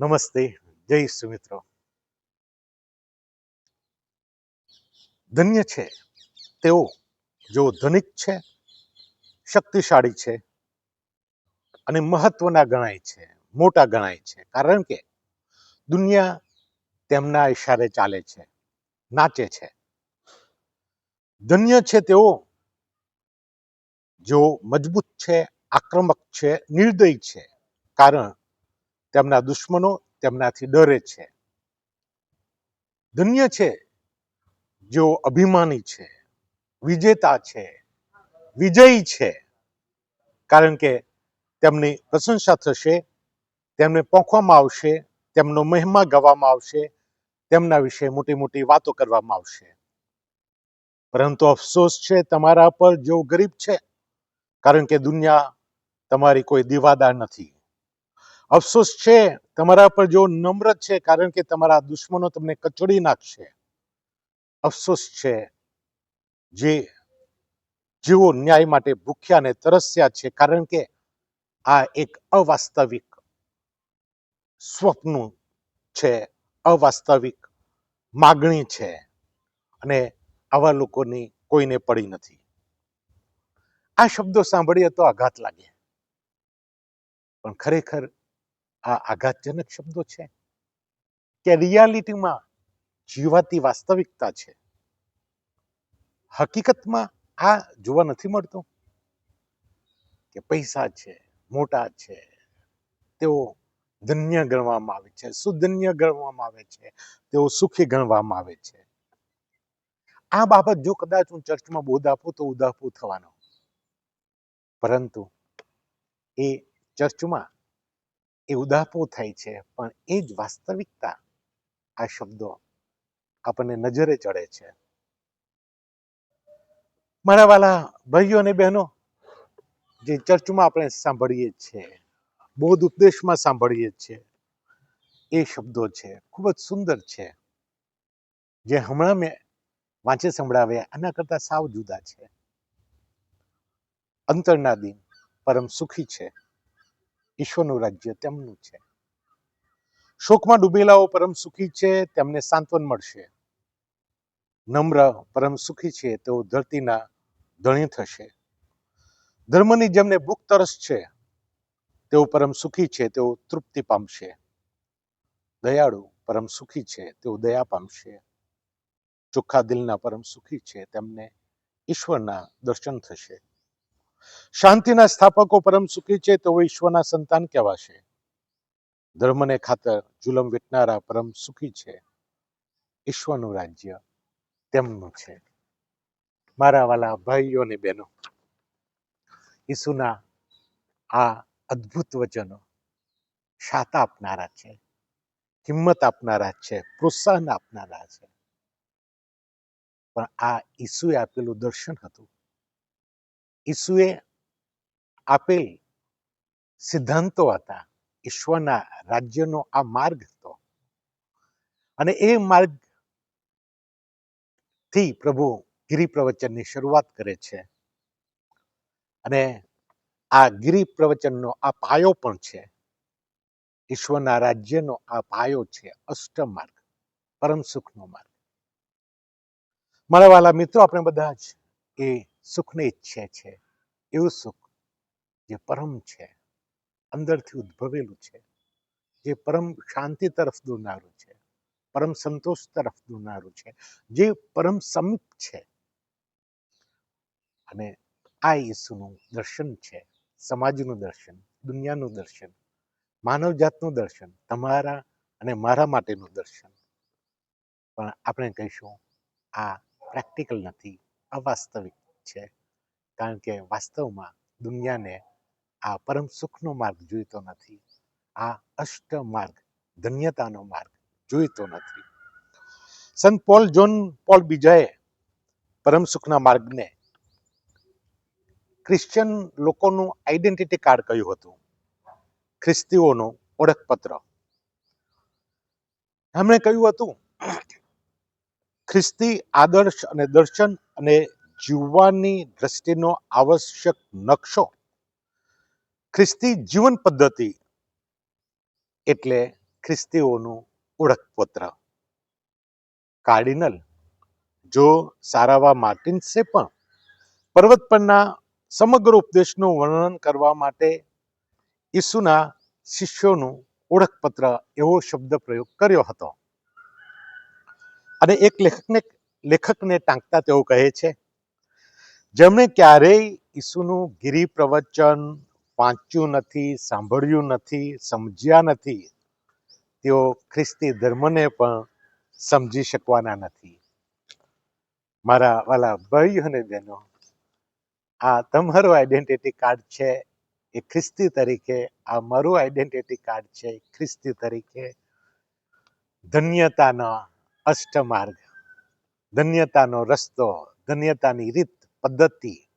નમસ્તે, જય સુમિત્રો. ધન્ય છે. તેઓ જેઓ ધનિક છે, શક્તિશાળી છે અને મહત્વના ગણાય છે, મોટા ગણાય છે. કારણ કે દુનિયા તેમના ઈશારે ચાલે છે, નાચે છે. ધન્ય છે તેઓ જેઓ મજબૂત છે, આક્રમક છે, નિર્દય છે. કારણ તેમના દુશ્મનો તેમનાથી ડરે છે. ધન્ય છે જેઓ અભિમાની છે, વિજેતા છે, વિજયી છે. કારણ કે તેમની પ્રશંસા થશે, તેમને પોંખવામાં આવશે, તેમનો મહિમા ગાવામાં આવશે, તેમના વિશે મોટી મોટી વાતો કરવામાં આવશે. પરંતુ અફસોસ છે તમારા પર જેઓ ગરીબ છે, કારણ કે દુનિયા તમારી કોઈ દીવાદાર નથી. અફસોસ છે, તમારા પર જો નમ્ર છે, કારણ કે તમારા દુશ્મનો તમને કચડી નાખશે. અફસોસ છે જે જેઓ ન્યાય માટે ભૂખ્યા અને તરસ્યા છે, કારણ કે આ એક અવાસ્તવિક સ્વપ્ન છે, અવાસ્તવિક માગણી છે અને આવા લોકોની કોઈને પડી નથી. આ શબ્દો સાંભળીએ તો આઘાત લાગે. પણ ખરેખર આ આઘાતજનક શબ્દો છે કે રિયાલિટીમાં જીવાતી વાસ્તવિકતા છે. હકીકતમાં આ જોવા નથી મળતું કે પૈસા છે, મોટા છે, તેઓ ધન્ય ગણવામાં આવે છે, સુધન્ય ગણવામાં આવે છે, તેઓ સુખી ગણવામાં આવે છે. આ બાબત જો કદાચ હું ચર્ચમાં બોધ આપું તો ઉદાપુ થવાનો. પરંતુ એ ચર્ચમાં એ ઉદાપો થાય છે, પણ એ જ વાસ્તવિકતા આ શબ્દો આપણને નજરે ચડે છે. મારા વાલા ભાઈઓ અને બહેનો, જે ચર્ચમાં આપણે સાંભળીએ છીએ, બોધ ઉપદેશમાં સાંભળીએ છીએ, એ શબ્દો છે, ખૂબ જ સુંદર છે. જે હમણાં મેં વાંચે સંભળાવ્યા, આના કરતા સાવ જુદા છે. અંતરના દિન પરમ સુખી છે. ઈશ્વરનું રાજ્ય તેમનું છે. શોકમાં ડૂબેલાઓ પરમ સુખી છે, તેમને સાંત્વન મળશે. નમ્ર પરમ સુખી છે, તેઓ ધરતીના ધણી થશે. ધર્મની જેમને ભૂખ તરસ છે, તેઓ પરમ સુખી છે, તેઓ તૃપ્તિ પામશે. દયાળુ પરમ સુખી છે, તેઓ દયા પામશે. ચોખ્ખા દિલના પરમ સુખી છે, તેમને ઈશ્વરના દર્શન થશે. શાંતિના સ્થાપકો પરમ સુખી છે તેઓ ઈશ્વરના સંતાન કહેવાશે. ધર્મને ખાતર જુલમ વેટનારા પરમ સુખી છે. ઈશ્વરનું રાજ્ય તેમનું છે. મારા વાલા ભાઈઓ અને બહેનો, ઈસુના આ અદ્ભુત વચનો શાતા આપનારા છે, હિંમત આપનારા છે, પ્રોત્સાહન આપનારા છે. પણ આ ઈસુએ આપેલું દર્શન હતું. ઈસુએ આપેલ સિદ્ધાંતો હતા, ઈશ્વરના રાજ્યનો આ માર્ગ હતો. અને એ માર્ગથી પ્રભુ ગિરી પ્રવચનની શરૂઆત કરે છે. અને આ ગિરી પ્રવચનનો આ પાયો પણ છે. ઈશ્વરના રાજ્યનો આ પાયો છે અષ્ટમ માર્ગ, પરમ સુખનો માર્ગ. મારા મિત્રો, આપણે બધા જ એ સુખને ઈચ્છે છે. એવું સુખ જે પરમ છે, અંદરથી ઉદ્ભવેલું છે, જે પરમ શાંતિ તરફ દોરનારું છે, પરમ સંતોષ તરફ દોરનારું છે, જે પરમ સમીપ છે. અને આ ઈસુનું દર્શન છે, સમાજનું દર્શન, દુનિયાનું દર્શન, માનવજાતનું દર્શન, તમારા અને મારા માટેનું દર્શન. પણ આપણે કહીશું, આ પ્રેક્ટિકલ નથી, અવાસ્તવિક છે. કારણ કે વાસ્તવમાં દુનિયાને આ પરમ સુખનો માર્ગ જોઈતો નથી. આ અષ્ટ માર્ગ, ધન્યતાનો માર્ગ જોઈતો નથી. સંત પોલ જોન પોલ બીજાએ પરમ સુખના માર્ગને ક્રિશ્ચિયન લોકોનું આઈડેન્ટિટી કાર્ડ કહ્યું હતું. ખ્રિસ્તીઓનું ઓળખપત્ર. એમણે કહ્યું હતું, ખ્રિસ્તી આદર્શ અને દર્શન અને જીવવાની દ્રષ્ટિનો આવશ્યક નકશો. ખ્રિસ્તી જીવન પદ્ધતિ એટલે ખ્રિસ્તીઓનું ઓળખપત્ર. કાર્ડિનલ, જો સારાવા માર્ટિન્સે પણ પર્વત પરના સમગ્ર ઉપદેશનું વર્ણન કરવા માટે ઈસુના શિષ્યોનું ઓળખપત્ર એવો શબ્દ પ્રયોગ કર્યો હતો. અને એક લેખકને લેખકને ટાંકતા તેઓ કહે છે જેમણે ક્યારેય ઈસુનું ગિરી પ્રવચન વાંચ્યું નથી, સાંભળ્યું નથી, સમજ્યા નથી, તેઓ ખ્રિસ્તી ધર્મને પણ સમજી શકવાના નથી. મારા વાલા ભાઈઓ અને બહેનો, આ તમારું આઈડેન્ટિટી કાર્ડ છે એ ખ્રિસ્તી તરીકે, આ મારું આઈડેન્ટિટી કાર્ડ છે ખ્રિસ્તી તરીકે. ધન્યતાનો અષ્ટમાર્ગ, ધન્યતાનો રસ્તો, ધન્યતાની રીત પદ્ધતિ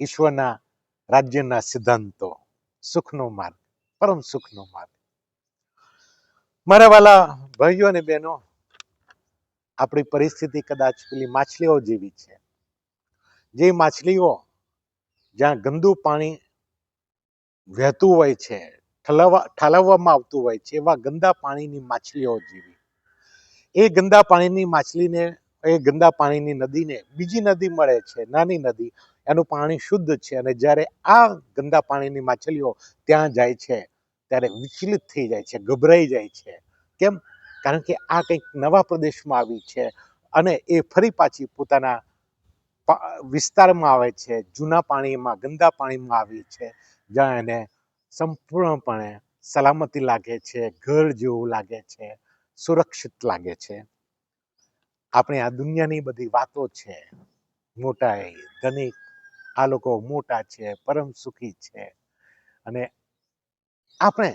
ઈશ્વરના રાજ્યના સિદ્ધાંતો. સુખનો માર્ગ, પરમ સુખનો માર્ગ. મારા વાલા ભાઈઓ અને બહેનો, આપણી પરિસ્થિતિ કદાચ પેલી માછલીઓ જેવી છે. જે માછલીઓ જ્યાં ગંદુ પાણી વહેતું હોય છે ઠલાવવા ઠાલવવામાં આવતું હોય છે, એવા ગંદા પાણીની માછલીઓ જેવી. એ ગંદા પાણીની માછલીને એ ગંદા પાણીની નદીને બીજી નદી મળે છે, નાની નદી. એનું પાણી શુદ્ધ છે અને જ્યારે આ ગંદા પાણીની માછલીઓ ત્યાં જાય છે, ત્યારે વિચલિત થઈ જાય છે, ગભરાઈ જાય છે. કેમ? કારણ કે આ કંઈક નવા પ્રદેશમાં આવી છે અને એ ફરી પાછી પોતાના વિસ્તારમાં આવે છે, જૂના પાણીમાં, ગંદા પાણીમાં આવી છે, જ્યાં એને સંપૂર્ણપણે સલામતી લાગે છે, ઘર જેવું લાગે છે, સુરક્ષિત લાગે છે. આપણે આ દુનિયાની બધી વાતો છે. મોટા ધનિક, આ લોકો મોટા છે, પરમ સુખી છે. અને આપણે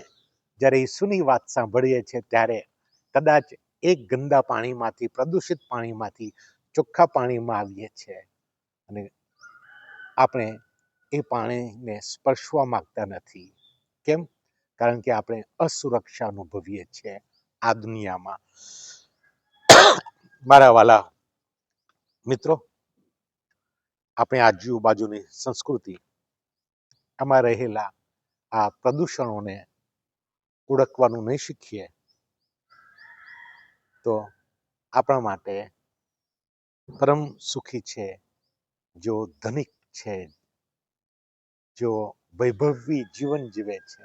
જ્યારે ઈસુની વાત સાંભળીએ છીએ ત્યારે કદાચ એક ગંદા પાણીમાંથી, પ્રદૂષિત પાણીમાંથી, ચોખ્ખા પાણીમાં આવીએ છીએ. અને આપણે એ પાણીને સ્પર્શવા માંગતા નથી. કેમ? કારણ કે આપણે અસુરક્ષા અનુભવીએ છીએ આ દુનિયામાં. મારા વાલા મિત્રો, આપણે આજુબાજુની સંસ્કૃતિ, આમાં રહેલા આ પ્રદૂષણોને ઓળખવાનું નહીં શીખીએ, તો આપણા માટે પરમ સુખી છે, જો ધનિક છે, જો વૈભવી જીવન જીવે છે,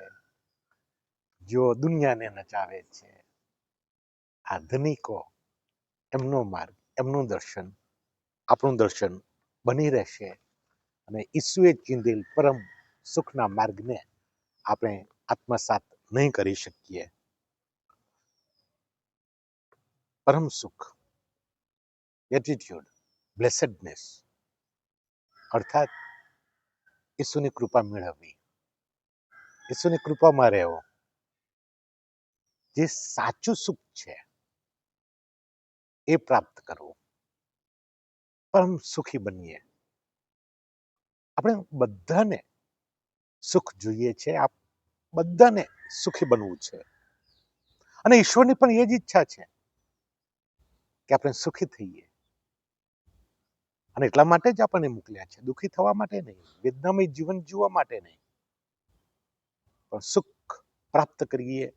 જો દુનિયાને નચાવે છે. આ ધનિકો એમનો માર્ગ, એમનું દર્શન, આપણું દર્શન બની રહેશે. અને ઈસુએ ચીંધેલ પરમ સુખના માર્ગને આપણે આત્મસાત નહીં કરી શકીએ. પરમ સુખ એટીટ્યુડ બ્લેસેડનેસ અર્થાત ઈસુની કૃપા મેળવવી. ઈસુની કૃપામાં રહેવો. જે સાચું સુખ છે એ પ્રાપ્ત કરવું. પરમ સુખી બનીએ. આપણે બધાને સુખ જોઈએ છે આ બધાને સુખી બનવું છે. અને ઈશ્વરની પણ એ જ ઈચ્છા છે કે આપણે સુખી થઈએ. અને એટલા માટે જ આપણને મોકલ્યા છે. દુઃખી થવા માટે નહીં, વેદનામય જીવન જીવવા માટે નહીં. પણ સુખ પ્રાપ્ત કરીએ,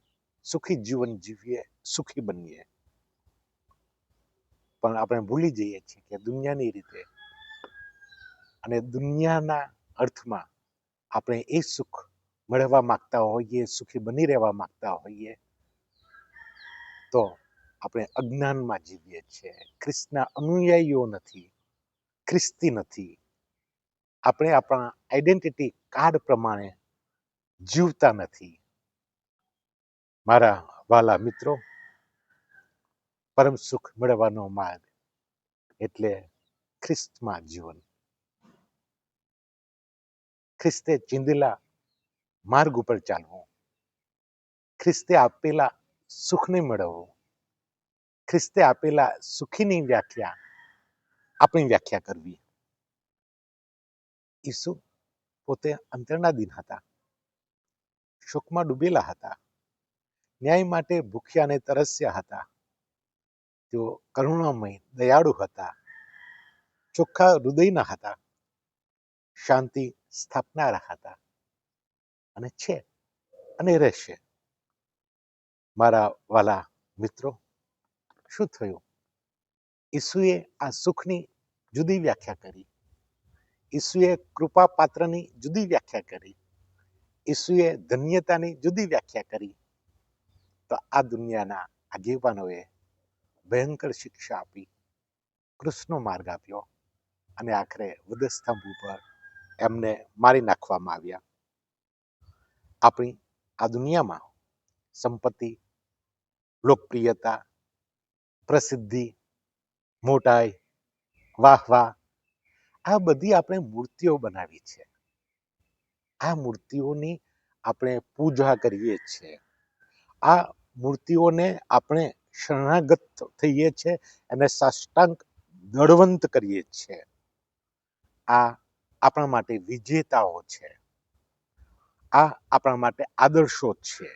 સુખી જીવન જીવીએ, સુખી બનીએ. પણ આપણે ભૂલી જઈએ છીએ કે દુનિયાની રીતે અને દુનિયાના અર્થમાં આપણે એ સુખ મેળવવા માંગતા હોઈએ, સુખી બની રહેવા માંગતા હોઈએ, તો આપણે અજ્ઞાનમાં જીવીએ છીએ. ખ્રિસ્તના અનુયાયીઓ નથી, ખ્રિસ્તી નથી. આપણે આપણા આઈડેન્ટિટી કાર્ડ પ્રમાણે જીવતા નથી. મારા વાલા મિત્રો પરમ સુખ મેળવવાનો માર્ગ એટલે ખ્રિસ્તમાં જીવન. ખ્રિસ્તે ચીંધેલા માર્ગ ઉપર ચાલવું. ખ્રિસ્તે આપેલા સુખને મેળવવું. ખ્રિસ્તે આપેલા સુખીની વ્યાખ્યા આપણી વ્યાખ્યા કરવી. ઈસુ પોતે અંતરના દિન હતા. શોકમાં ડૂબેલા હતા. ન્યાય માટે ભૂખ્યા અને તરસ્યા હતા. તેઓ કરુણામય, દયાળુ હતા. ચોખ્ખા હૃદયના હતા. શાંતિ સ્થાપનારા હતા. અને છે અને રહેશે. મારા વાલા મિત્રો, શું થયું? ઈસુએ આ સુખની જુદી વ્યાખ્યા કરી. ઈસુએ કૃપા પાત્રની જુદી વ્યાખ્યા કરી. ઈસુએ ધન્યતાની જુદી વ્યાખ્યા કરી. તો આ દુનિયાના આગેવાનોએ ભયંકર શિક્ષા આપી. કૃષ્ણનો માર્ગ આપ્યો અને આખરે વધસ્તંભ ઉપર એમને મારી નાખવામાં આવ્યા. આપણી આ દુનિયામાં સંપત્તિ, લોકપ્રિયતા, પ્રસિદ્ધિ, મોટાઈ વાહ વાહ આ બધી આપણે મૂર્તિઓ બનાવી છે. આ મૂર્તિઓની આપણે પૂજા કરીએ છીએ. આ મૂર્તિઓને આપણે શરણાગત થઈએ છીએ અને સાષ્ટાંગ દળવંત કરીએ છીએ આ આપણા માટે વિજેતાઓ છે. આ આપણા માટે આદર્શો છે.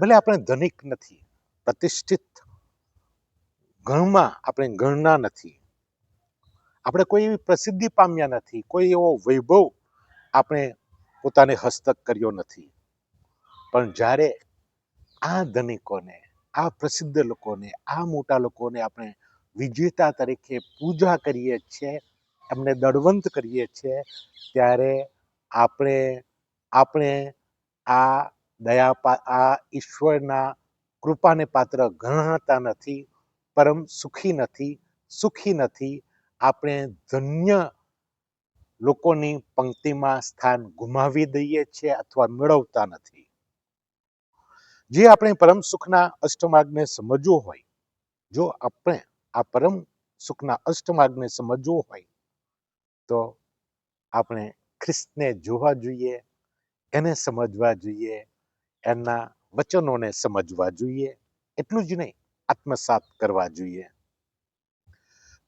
ભલે આપણે ધનિક નથી, પ્રતિષ્ઠિત ગણમાં આપણે ગણના નથી. આપણે કોઈ એવી પ્રસિદ્ધિ પામ્યા નથી, કોઈ એવો વૈભવ આપણે પોતાને હસ્તક કર્યો નથી. પણ જ્યારે આ ધનિકોને આ પ્રસિદ્ધ લોકોને, આ મોટા લોકોને આપણે વિજેતા તરીકે પૂજા કરીએ છીએ, એમને દળવંત કરીએ છીએ, ત્યારે આપણે આપણે આ દયા આ ઈશ્વરના કૃપાને પાત્ર ગણાતા નથી, પરમ સુખી નથી સુખી નથી, આપણે ધન્ય લોકોની પંક્તિમાં સ્થાન ગુમાવી દઈએ છીએ અથવા મેળવતા નથી. જે આપણે પરમ સુખના અષ્ટમાર્ગને સમજવું હોય, જો આપણે આ પરમ સુખના અષ્ટમાર્ગને સમજવું હોય, તો આપણે ખ્રિસ્તને જોવા જોઈએ, એને સમજવા જોઈએ એના વચનોને સમજવા જોઈએ, એટલું જ નહીં, આત્મસાત કરવા જોઈએ.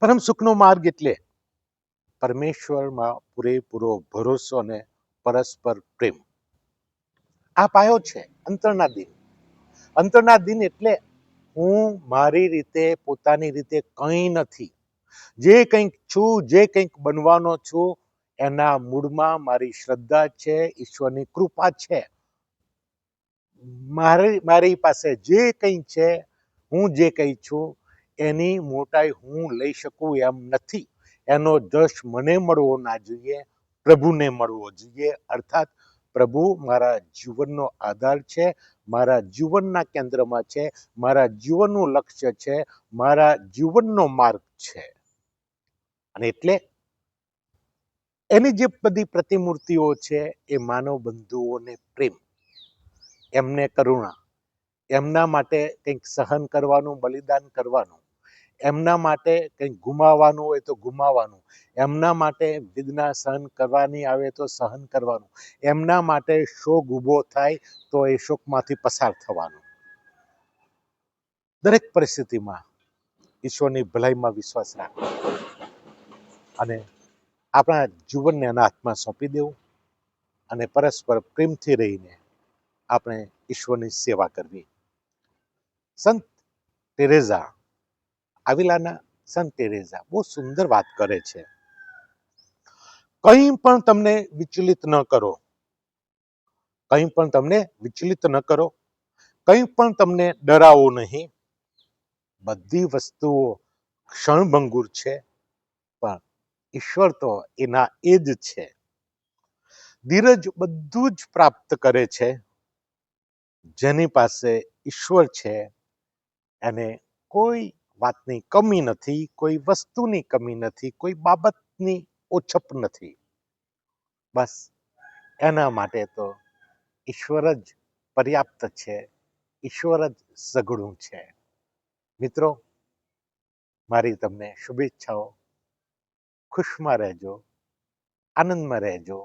પરમ સુખનો માર્ગ એટલે પરમેશ્વરમાં પૂરેપૂરો ભરોસો અને પરસ્પર પ્રેમ. આ પાયો છે અંતરના દિન. અંતરના દિન એટલે હું મારી રીતે, પોતાની રીતે કંઈ નથી. જે કંઈક છું, જે કંઈક બનવાનો છું, એના મૂળમાં મારી શ્રદ્ધા છે, ઈશ્વરની કૃપા છે. મારી મારી પાસે જે કંઈ છે, હું જે કંઈ છું, એની મોટાઈ હું લઈ શકું એમ નથી. એનો જશ મને મળવો ના જોઈએ, પ્રભુને મળવો જોઈએ. અર્થાત પ્રભુ, મારા જીવનનો આધાર છે, મારા જીવનના કેન્દ્રમાં છે, મારા જીવનનું લક્ષ્ય છે, મારા જીવનનો માર્ગ છે. અને એટલે એની જે બધી પ્રતિમૂર્તિઓ છે એ માનવ બંધુઓને પ્રેમ, એમને કરુણા, એમના માટે કંઈક સહન કરવાનું, બલિદાન કરવાનું એમના માટે કંઈક ગુમાવવાનું હોય તો ગુમાવવાનું. એમના માટે વેદના સહન કરવાની આવે તો સહન કરવાનું. એમના માટે શોક ઊભો થાય તો એ શોકમાંથી પસાર થવાનું. દરેક પરિસ્થિતિમાં ઈશ્વરની ભલાઈમાં વિશ્વાસ રાખવો અને આપણા જીવનને એના હાથમાં સોંપી દેવું અને પરસ્પર પ્રેમથી રહીને આપણે ઈશ્વરની સેવા કરવી. સંત ટેરેઝા આવિલાના સંત ટેરેઝા બહુ સુંદર વાત કરે છે. કંઈ પણ તમને વિચલિત ન કરો. કંઈ પણ તમને વિચલિત ન કરો. કંઈ પણ તમને ડરાવો નહીં. બધી વસ્તુઓ ક્ષણભંગુર છે, પણ ઈશ્વર તો એના એ જ છે. ધીરજ બધું જ પ્રાપ્ત કરે છે. જેની પાસે ઈશ્વર છે, એને કોઈ વાતની કમી નથી, કોઈ વસ્તુની કમી નથી, કોઈ બાબતની ઓછપ નથી. બસ, એના માટે તો ઈશ્વર જ પર્યાપ્ત છે, ઈશ્વર જ સઘળું છે. મિત્રો, મારી તમને શુભેચ્છાઓ. ખુશમાં રહેજો, આનંદમાં રહેજો.